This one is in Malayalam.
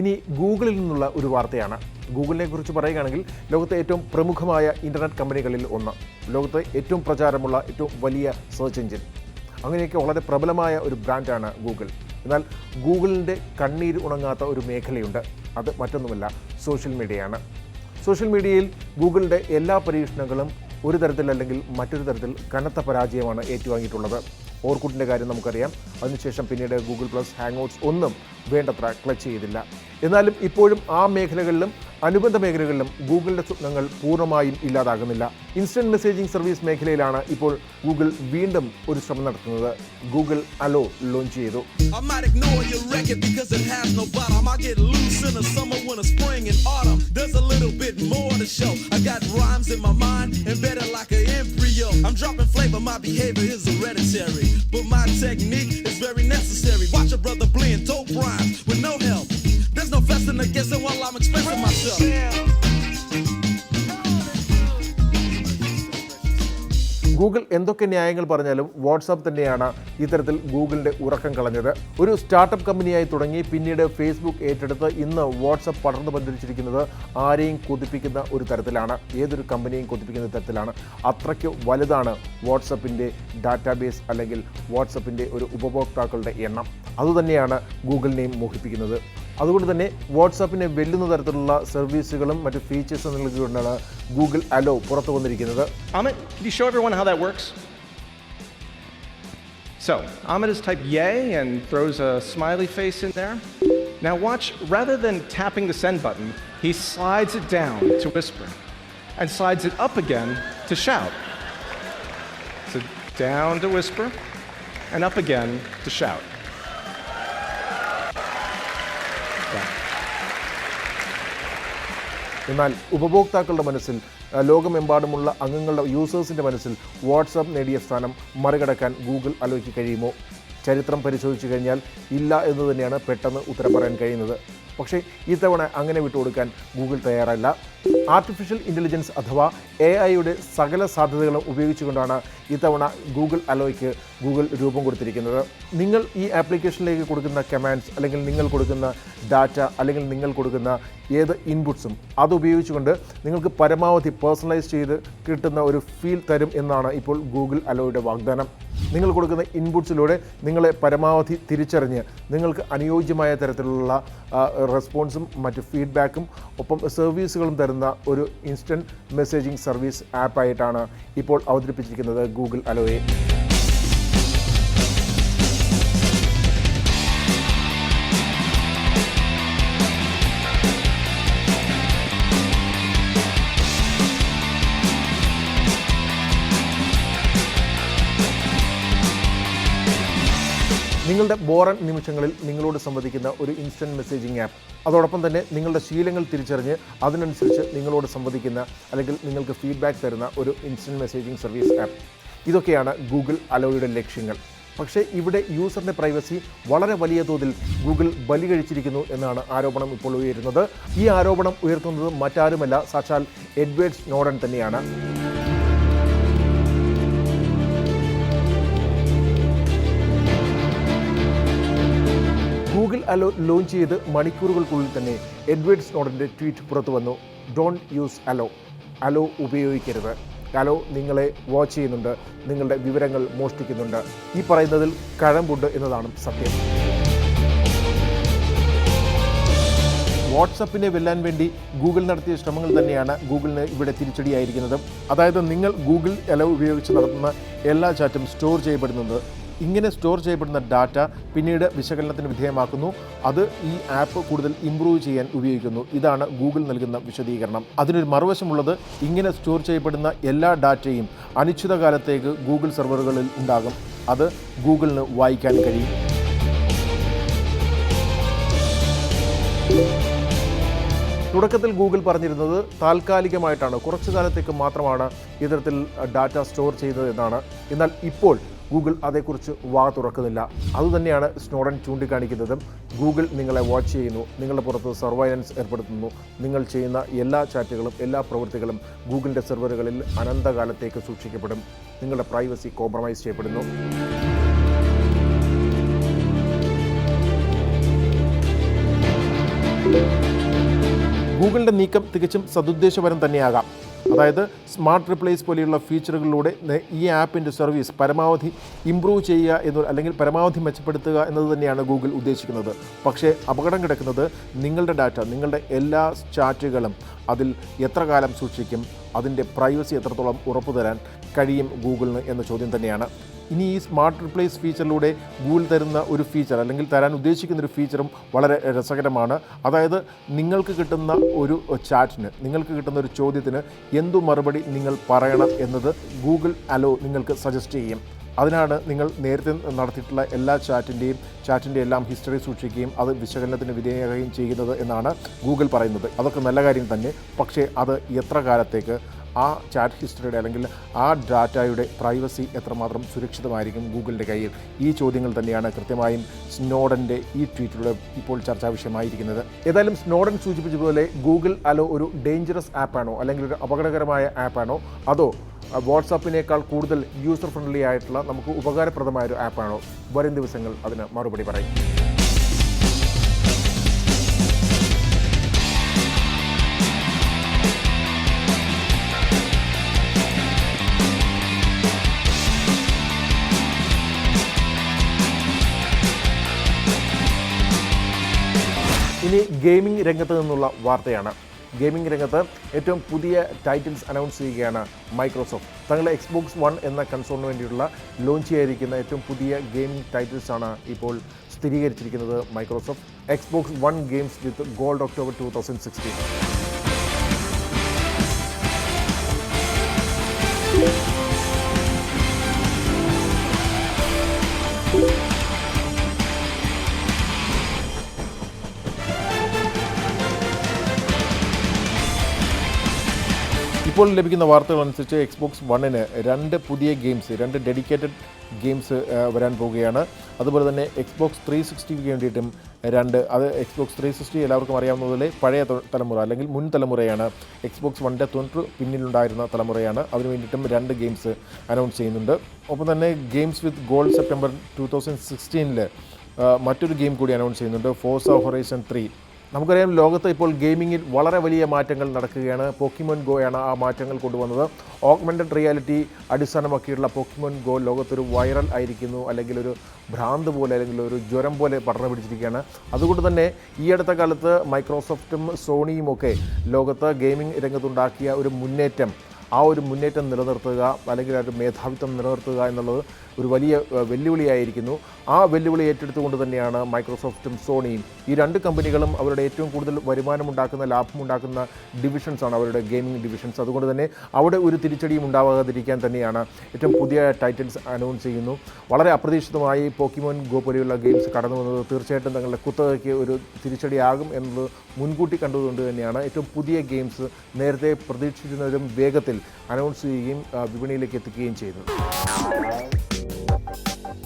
ഇനി ഗൂഗിളിൽ നിന്നുള്ള ഒരു വാർത്തയാണ്. ഗൂഗിളിനെ കുറിച്ച് പറയുകയാണെങ്കിൽ ലോകത്തെ ഏറ്റവും പ്രമുഖമായ ഇന്റർനെറ്റ് കമ്പനികളിൽ ഒന്ന്. ലോകത്തെ ഏറ്റവും പ്രചാരമുള്ള ഏറ്റവും വലിയ സെർച്ച് എഞ്ചിൻ അങ്ങനെയൊക്കെ വളരെ പ്രബലമായ ഒരു ബ്രാൻഡാണ് ഗൂഗിൾ. എന്നാൽ ഗൂഗിളിന്റെ കണ്ണീർ ഉണങ്ങാത്ത ഒരു മേഖലയുണ്ട്. അത് മറ്റൊന്നുമല്ല സോഷ്യൽ മീഡിയയാണ്. സോഷ്യൽ മീഡിയയിൽ ഗൂഗിളിന്റെ എല്ലാ പരീക്ഷണങ്ങളും ഒരു തരത്തിൽ അല്ലെങ്കിൽ മറ്റൊരു തരത്തിൽ കനത്ത പരാജയമാണ് ഏറ്റുവാങ്ങിയിട്ടുള്ളത്. ഓർക്കുട്ടിന്റെ കാര്യം നമുക്കറിയാം. അതിനുശേഷം പിന്നീട് ഗൂഗിൾ പ്ലസ് ഹാങ് ഔട്ട്സ് ഒന്നും വേണ്ടത്ര ക്ലച്ച് ചെയ്തില്ല. എന്നാലും ഇപ്പോഴും ആ മേഖലകളിലും അനുബന്ധ മേഖലകളിലും ഗൂഗിളിന്റെ സ്വപ്നങ്ങൾ പൂർണമായും ഇല്ലാതാകുന്നില്ല. ഇൻസ്റ്റന്റ് മെസ്സേജിംഗ് സർവീസ് മേഖലയിലാണ് ഇപ്പോൾ ഗൂഗിൾ വീണ്ടും ഒരു ശ്രമം നടത്തുന്നത്. ഗൂഗിൾ അലോ ലോഞ്ച് ചെയ്തു. While I'm expressing myself. Google എന്തൊക്കെ ന്യായങ്ങൾ പറഞ്ഞാലും വാട്സാപ്പ് തന്നെയാണ് ഇത്തരത്തിൽ ഗൂഗിളിന്റെ ഉറക്കം കളഞ്ഞത്. ഒരു സ്റ്റാർട്ടപ്പ് കമ്പനിയായി തുടങ്ങി പിന്നീട് ഫേസ്ബുക്ക് ഏറ്റെടുത്ത് ഇന്ന് വാട്സപ്പ് പടർന്നു പന്തിരിച്ചിരിക്കുന്നത് ആരെയും കൊതിപ്പിക്കുന്ന ഒരു തരത്തിലാണ്. ഏതൊരു കമ്പനിയും കൊതിപ്പിക്കുന്ന തരത്തിലാണ്. അത്രയ്ക്ക് വലുതാണ് വാട്സപ്പിന്റെ ഡാറ്റാബേസ് അല്ലെങ്കിൽ വാട്സപ്പിന്റെ ഒരു ഉപഭോക്താക്കളുടെ എണ്ണം. അതുതന്നെയാണ് ഗൂഗിളിനെയും മോഹിപ്പിക്കുന്നത്. അതുകൊണ്ട് തന്നെ വാട്സാപ്പിനെ വെല്ലുന്ന തരത്തിലുള്ള സർവീസുകളും മറ്റ് ഫീച്ചേഴ്സും നൽകിക്കൊണ്ടാണ് ഗൂഗിൾ അലോ പുറത്തു വന്നിരിക്കുന്നത് Amit, can you show everyone how that works? So, Amit has typed yay and throws a smiley face in there. Now, watch, rather than tapping the send button, he slides it down to whisper and slides it up again to shout. So, down to whisper and up again to shout. എന്നാൽ ഉപഭോക്താക്കളുടെ മനസ്സിൽ ലോകമെമ്പാടുമുള്ള അംഗങ്ങളുടെ യൂസേഴ്സിന്റെ മനസ്സിൽ വാട്സാപ്പ് നേടിയ സ്ഥാനം മറികടക്കാൻ ഗൂഗിൾ അലോയ്ക്ക് കഴിയുമോ? ചരിത്രം പരിശോധിച്ചു കഴിഞ്ഞാൽ ഇല്ല എന്ന് തന്നെയാണ് പെട്ടെന്ന് ഉത്തരം പറയാൻ കഴിയുന്നത്. പക്ഷേ ഇത്തവണ അങ്ങനെ വിട്ടുകൊടുക്കാൻ ഗൂഗിൾ തയ്യാറല്ല. ആർട്ടിഫിഷ്യൽ ഇന്റലിജൻസ് അഥവാ എ ഐയുടെ സകല സാധ്യതകളും ഉപയോഗിച്ചുകൊണ്ടാണ് ഇത്തവണ ഗൂഗിൾ അലോയ്ക്ക് ഗൂഗിൾ രൂപം കൊടുത്തിരിക്കുന്നത്. നിങ്ങൾ ഈ ആപ്ലിക്കേഷനിലേക്ക് കൊടുക്കുന്ന കമാൻഡ്സ് അല്ലെങ്കിൽ നിങ്ങൾ കൊടുക്കുന്ന ഡാറ്റ അല്ലെങ്കിൽ നിങ്ങൾ കൊടുക്കുന്ന ഏത് ഇൻപുട്സും അതുപയോഗിച്ചുകൊണ്ട് നിങ്ങൾക്ക് പരമാവധി പേഴ്സണലൈസ് ചെയ്ത് കിട്ടുന്ന ഒരു ഫീൽ തരും എന്നാണ് ഇപ്പോൾ ഗൂഗിൾ അലോയുടെ വാഗ്ദാനം. നിങ്ങൾ കൊടുക്കുന്ന ഇൻപുട്സിലൂടെ നിങ്ങളെ പരമാവധി തിരിച്ചറിഞ്ഞ് നിങ്ങൾക്ക് അനുയോജ്യമായ തരത്തിലുള്ള റെസ്പോൺസും മറ്റ് ഫീഡ്ബാക്കും ഒപ്പം സർവീസുകളും തരുന്ന ഒരു ഇൻസ്റ്റന്റ് മെസ്സേജിംഗ് സർവീസ് ആപ്പായിട്ടാണ് ഇപ്പോൾ അവതരിപ്പിച്ചിരിക്കുന്നത് ഗൂഗിൾ അലോയെ. നിങ്ങളുടെ ബോറൻ നിമിഷങ്ങളിൽ നിങ്ങളോട് സംവദിക്കുന്ന ഒരു ഇൻസ്റ്റന്റ് മെസ്സേജിംഗ് ആപ്പ് അതോടൊപ്പം തന്നെ നിങ്ങളുടെ ശീലങ്ങൾ തിരിച്ചറിഞ്ഞ് അതിനനുസരിച്ച് നിങ്ങളോട് സംവദിക്കുന്ന അല്ലെങ്കിൽ നിങ്ങൾക്ക് ഫീഡ്ബാക്ക് തരുന്ന ഒരു ഇൻസ്റ്റന്റ് മെസ്സേജിംഗ് സർവീസ് ആപ്പ് ഇതൊക്കെയാണ് ഗൂഗിൾ അലോയുടെ ലക്ഷ്യങ്ങൾ. പക്ഷേ ഇവിടെ യൂസറിന്റെ പ്രൈവസി വളരെ വലിയ തോതിൽ ഗൂഗിൾ ബലി കഴിച്ചിരിക്കുന്നു എന്നാണ് ആരോപണം ഇപ്പോൾ ഉയരുന്നത്. ഈ ആരോപണം ഉയർത്തുന്നത് മറ്റാരുമല്ല സാക്ഷാൽ എഡ്വേർഡ് നോഡൻ തന്നെയാണ്. അലോ ലോഞ്ച് ചെയ്ത് മണിക്കൂറുകൾക്കുള്ളിൽ തന്നെ എഡ്വേർഡ് സ്നോഡന്റെ ട്വീറ്റ് പുറത്തു വന്നു. ഡോണ്ട് യൂസ് അലോ അലോ ഉപയോഗിക്കരുത്. അലോ നിങ്ങളെ വാച്ച് ചെയ്യുന്നുണ്ട്. നിങ്ങളുടെ വിവരങ്ങൾ മോഷ്ടിക്കുന്നുണ്ട്. ഈ പറയുന്നതിൽ കഴമ്പുണ്ട് എന്നതാണ് സത്യം. വാട്സപ്പിനെ വെല്ലാൻ വേണ്ടി ഗൂഗിൾ നടത്തിയ ശ്രമങ്ങൾ തന്നെയാണ് ഗൂഗിളിന് ഇവിടെ തിരിച്ചടിയായിരിക്കുന്നത്. അതായത് നിങ്ങൾ ഗൂഗിൾ അലോ ഉപയോഗിച്ച് നടത്തുന്ന എല്ലാ ചാറ്റും സ്റ്റോർ ചെയ്യപ്പെടുന്നത് ഇങ്ങനെ സ്റ്റോർ ചെയ്യപ്പെടുന്ന ഡാറ്റ പിന്നീട് വിശകലനത്തിന് വിധേയമാക്കുന്നു. അത് ഈ ആപ്പ് കൂടുതൽ ഇംപ്രൂവ് ചെയ്യാൻ ഉപയോഗിക്കുന്നു. ഇതാണ് ഗൂഗിൾ നൽകുന്ന വിശദീകരണം. അതിനൊരു മറുവശമുള്ളത് ഇങ്ങനെ സ്റ്റോർ ചെയ്യപ്പെടുന്ന എല്ലാ ഡാറ്റയും അനിശ്ചിതകാലത്തേക്ക് ഗൂഗിൾ സെർവറുകളിൽ ഉണ്ടാകും. അത് ഗൂഗിളിന് വായിക്കാൻ കഴിയും. തുടക്കത്തിൽ ഗൂഗിൾ പറഞ്ഞിരുന്നത് താൽക്കാലികമായിട്ടാണ്. കുറച്ചു കാലത്തേക്ക് മാത്രമാണ് ഇത്തരത്തിൽ ഡാറ്റ സ്റ്റോർ ചെയ്യുന്നത് എന്നാണ് എന്നാൽ ഇപ്പോൾ ഗൂഗിൾ അതേക്കുറിച്ച് വാ തുറക്കുന്നില്ല. അതുതന്നെയാണ് സ്നോഡൻ ചൂണ്ടിക്കാണിക്കുന്നതും. ഗൂഗിൾ നിങ്ങളെ വാച്ച് ചെയ്യുന്നു. നിങ്ങളുടെ പുറത്ത് സർവൈലൻസ് ഏർപ്പെടുത്തുന്നു. നിങ്ങൾ ചെയ്യുന്ന എല്ലാ ചാറ്റുകളും എല്ലാ പ്രവൃത്തികളും ഗൂഗിളിന്റെ സെർവറുകളിൽ അനന്തകാലത്തേക്ക് സൂക്ഷിക്കപ്പെടും. നിങ്ങളുടെ പ്രൈവസി കോംപ്രമൈസ് ചെയ്യപ്പെടുന്നു. ഗൂഗിളിന്റെ നീക്കം തികച്ചും സതുദ്ദേശപരം തന്നെയാകാം. അതായത് സ്മാർട്ട് റിപ്ലേസ് പോലെയുള്ള ഫീച്ചറുകളിലൂടെ ഈ ആപ്പിന്റെ സർവീസ് പരമാവധി ഇംപ്രൂവ് ചെയ്യുക എന്ന് അല്ലെങ്കിൽ പരമാവധി മെച്ചപ്പെടുത്തുക എന്നത് തന്നെയാണ് ഗൂഗിൾ ഉദ്ദേശിക്കുന്നത്. പക്ഷേ അപകടം കിടക്കുന്നത് നിങ്ങളുടെ ഡാറ്റ നിങ്ങളുടെ എല്ലാ ചാറ്റുകളും അതിൽ എത്ര കാലം സൂക്ഷിക്കും അതിന്റെ പ്രൈവസി എത്രത്തോളം ഉറപ്പു തരാൻ കഴിയും ഗൂഗിളിന് എന്ന ചോദ്യം തന്നെയാണ്. ഇനി ഈ സ്മാർട്ട് റിപ്ലേസ് ഫീച്ചറിലൂടെ ഗൂഗിൾ തരുന്ന ഒരു ഫീച്ചർ അല്ലെങ്കിൽ തരാൻ ഉദ്ദേശിക്കുന്ന ഒരു ഫീച്ചറും വളരെ രസകരമാണ്. അതായത് നിങ്ങൾക്ക് കിട്ടുന്ന ഒരു ചാറ്റിന് നിങ്ങൾക്ക് കിട്ടുന്ന ഒരു ചോദ്യത്തിന് എന്തു മറുപടി നിങ്ങൾ പറയണം എന്നത് ഗൂഗിൾ അലോ നിങ്ങൾക്ക് സജസ്റ്റ് ചെയ്യും. അതിനാണ് നിങ്ങൾ നേരത്തെ നടത്തിയിട്ടുള്ള എല്ലാ ചാറ്റിന്റെയും ചാറ്റിന്റെ എല്ലാം ഹിസ്റ്ററി സൂക്ഷിക്കുകയും അത് വിശകലനത്തിന് വിധേയമാകുകയും ചെയ്യുന്നത് എന്നാണ് ഗൂഗിൾ പറയുന്നത്. അതൊക്കെ നല്ല കാര്യം തന്നെ. പക്ഷേ അത് എത്ര കാലത്തേക്ക് ആ ചാറ്റ് ഹിസ്റ്ററിയുടെ അല്ലെങ്കിൽ ആ ഡാറ്റയുടെ പ്രൈവസി എത്രമാത്രം സുരക്ഷിതമായിരിക്കും ഗൂഗിളിന്റെ കയ്യിൽ? ഈ ചോദ്യങ്ങൾ തന്നെയാണ് കൃത്യമായും സ്നോഡന്റെ ഈ ട്വീറ്റിലൂടെ ഇപ്പോൾ ചർച്ചാ വിഷയമായിരിക്കുന്നത്. ഏതായാലും സ്നോഡൻ സൂചിപ്പിച്ചതുപോലെ ഗൂഗിൾ അലോ ഒരു ഡേഞ്ചറസ് ആപ്പാണോ അല്ലെങ്കിൽ ഒരു അപകടകരമായ ആപ്പാണോ അതോ വാട്സാപ്പിനേക്കാൾ കൂടുതൽ യൂസർ ഫ്രണ്ട്ലി ആയിട്ടുള്ള നമുക്ക് ഉപകാരപ്രദമായ ഒരു ആപ്പാണോ വരും ദിവസങ്ങൾ അതിന് മറുപടി പറയും. ഇനി ഗെയിമിംഗ് രംഗത്ത് നിന്നുള്ള വാർത്തയാണ്. ഗെയിമിംഗ് രംഗത്ത് ഏറ്റവും പുതിയ ടൈറ്റിൽസ് അനൗൺസ് ചെയ്യുകയാണ് മൈക്രോസോഫ്റ്റ്. തങ്ങളുടെ എക്സ്ബോക്സ് വൺ എന്ന കൺസോളിന് വേണ്ടിയിട്ടുള്ള ലോഞ്ച് ചെയ്യാതിരിക്കുന്ന ഏറ്റവും പുതിയ ഗെയിമിംഗ് ടൈറ്റിൽസ് ആണ് ഇപ്പോൾ സ്ഥിരീകരിച്ചിരിക്കുന്നത് Microsoft. Xbox One games with gold October two thousand sixteen ഇപ്പോൾ ലഭിക്കുന്ന വാർത്തകൾ അനുസരിച്ച് എക്സ്ബോക്സ് വണ്ണിന് രണ്ട് പുതിയ ഗെയിംസ് രണ്ട് ഡെഡിക്കേറ്റഡ് ഗെയിംസ് വരാൻ പോവുകയാണ്. അതുപോലെ തന്നെ എക്സ്ബോക്സ് ത്രീ സിക്സ്റ്റിക്ക് വേണ്ടിയിട്ടും രണ്ട് അത് എക്സ്ബോക്സ് ത്രീ സിക്സ്റ്റി എല്ലാവർക്കും അറിയാവുന്നതുപോലെ പഴയ തലമുറ അല്ലെങ്കിൽ മുൻ തലമുറയാണ് എക്സ്ബോക്സ് വണ്ണിന്റെ തൊണ്ണൂറ് പിന്നിലുണ്ടായിരുന്ന തലമുറയാണ്. അതിന് വേണ്ടിയിട്ടും രണ്ട് ഗെയിംസ് അനൗൺസ് ചെയ്യുന്നുണ്ട്. ഒപ്പം തന്നെ games with gold September two thousand സിക്സ്റ്റീനിൽ മറ്റൊരു ഗെയിം കൂടി അനൗൺസ് ചെയ്യുന്നുണ്ട് ഫോഴ്സ ഹൊറൈസൺ ത്രീ നമുക്കറിയാം ലോകത്ത് ഇപ്പോൾ ഗെയിമിങ്ങിൽ വളരെ വലിയ മാറ്റങ്ങൾ നടക്കുകയാണ്. പോക്കിമോൻ ഗോയാണ് ആ മാറ്റങ്ങൾ കൊണ്ടുവന്നത്. ഓഗ്മെന്റഡ് റിയാലിറ്റി അടിസ്ഥാനമാക്കിയുള്ള പോക്കിമോൻ ഗോ ലോകത്തൊരു വൈറൽ ആയിരിക്കുന്നു. അല്ലെങ്കിൽ ഒരു ഭ്രാന്ത് പോലെ അല്ലെങ്കിൽ ഒരു ജ്വരം പോലെ പടർന്നു പിടിച്ചിരിക്കുകയാണ് അതുകൊണ്ട് തന്നെ ഈ അടുത്ത കാലത്ത് മൈക്രോസോഫ്റ്റും സോണിയും ഒക്കെ ലോകത്ത് ഗെയിമിംഗ് രംഗത്തുണ്ടാക്കിയ ഒരു മുന്നേറ്റം ആ ഒരു മുന്നേറ്റം നിലനിർത്തുക അല്ലെങ്കിൽ ആ ഒരു മേധാവിത്വം നിലനിർത്തുക എന്നുള്ളത് ഒരു വലിയ വെല്ലുവിളിയായിരിക്കുന്നു. ആ വെല്ലുവിളി ഏറ്റെടുത്തുകൊണ്ട് തന്നെയാണ് മൈക്രോസോഫ്റ്റും സോണിയും ഈ രണ്ട് കമ്പനികളും അവരുടെ ഏറ്റവും കൂടുതൽ വരുമാനമുണ്ടാക്കുന്ന ലാഭമുണ്ടാക്കുന്ന ഡിവിഷൻസാണ് അവരുടെ ഗെയിമിംഗ് ഡിവിഷൻസ്. അതുകൊണ്ട് തന്നെ അവിടെ ഒരു തിരിച്ചടിയും ഉണ്ടാവാതിരിക്കാൻ തന്നെയാണ് ഏറ്റവും പുതിയ ടൈറ്റിൽസ് അനൗൺസ് ചെയ്യുന്നു. വളരെ അപ്രതീക്ഷിതമായി പോക്കിമോൻ ഗോ പോലെയുള്ള ഗെയിംസ് കടന്നു വന്നത് തീർച്ചയായിട്ടും തങ്ങളുടെ കുത്തകയ്ക്ക് ഒരു തിരിച്ചടിയാകും എന്നത് മുൻകൂട്ടി കണ്ടതുകൊണ്ട് തന്നെയാണ് ഏറ്റവും പുതിയ ഗെയിംസ് നേരത്തെ പ്രതീക്ഷിക്കുന്നവരും വേഗത്തിൽ അനൗൺസ് ചെയ്യുകയും വിപണിയിലേക്ക് എത്തിക്കുകയും ചെയ്യുന്നത്